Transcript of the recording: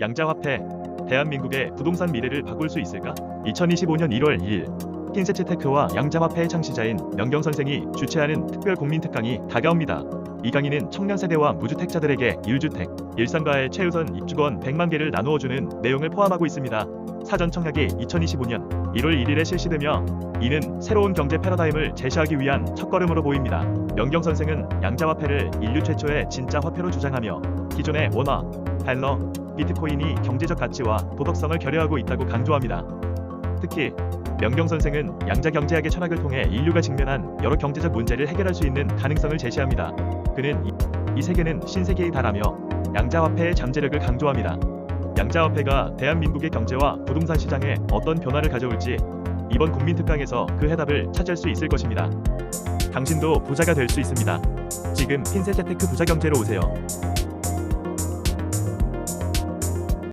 양자화폐 대한민국의 부동산 미래를 바꿀 수 있을까? 2025년 1월 2일 핀세체테크와 양자화폐의 창시자인 명경 선생이 주최하는 특별 국민 특강이 다가옵니다. 이 강의는 청년 세대와 무주택자들에게 1주택, 일상가의 최우선 입주권 100만 개를 나누어 주는 내용을 포함하고 있습니다. 사전 청약이 2025년 1월 1일에 실시되며 이는 새로운 경제 패러다임을 제시하기 위한 첫걸음으로 보입니다. 명경 선생은 양자화폐를 인류 최초의 진짜 화폐로 주장하며 기존의 원화, 달러, 비트코인이 경제적 가치와 도덕성을 결여하고 있다고 강조합니다. 특히 명경 선생은 양자 경제학의 철학을 통해 인류가 직면한 여러 경제적 문제를 해결할 수 있는 가능성을 제시합니다. 그는 이, 이 세계는 신세계에 달하며 양자화폐의 잠재력을 강조합니다. 양자화폐가 대한민국의 경제와 부동산 시장에 어떤 변화를 가져올지 이번 국민 특강에서 그 해답을 찾을 수 있을 것입니다. 당신도 부자가 될 수 있습니다. 지금 핀셋 재테크 부자 경제로 오세요.